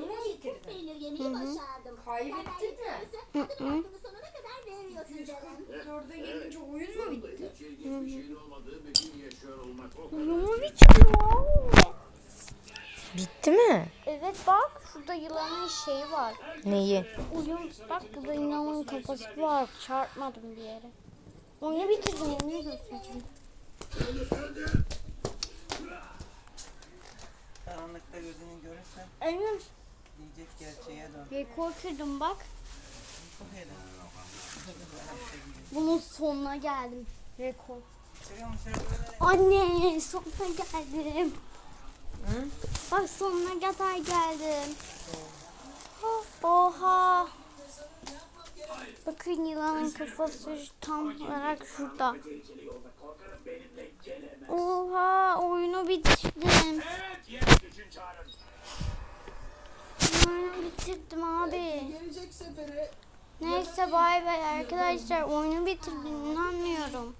indirgemeyi başardım. Kaybettin mi? Hı hı. Hakkını sonuna kadar veriyorsun canım. Dörde gelince oyun mu bitti? Hiç ilginç bir şeyin olmadığı bir gün yaşıyor olmak o kadar. Uyumu bitiyor. Bitti mi? Evet bak şurada yılanın şeyi var. Neyi? Uyum bak burada yılanın kafası var. Çarpmadım bir yere. Oyunu bitirdim oyunu göstereceğim. Karanlıkta gözünü görürsen Emin diyecek gerçeğe dön. rekor kırdım bak. Bunun sonuna geldim. Rekor. Anne sonuna geldim. Bak sonuna kadar geldim. Oha. Bakın yılanın kafası tam olarak şurada. Oha oyunu bitirdim. Oyunu bitirdim abi. Gelecek sefere Neyse bay bay arkadaşlar oyunu bitirdim inanmıyorum.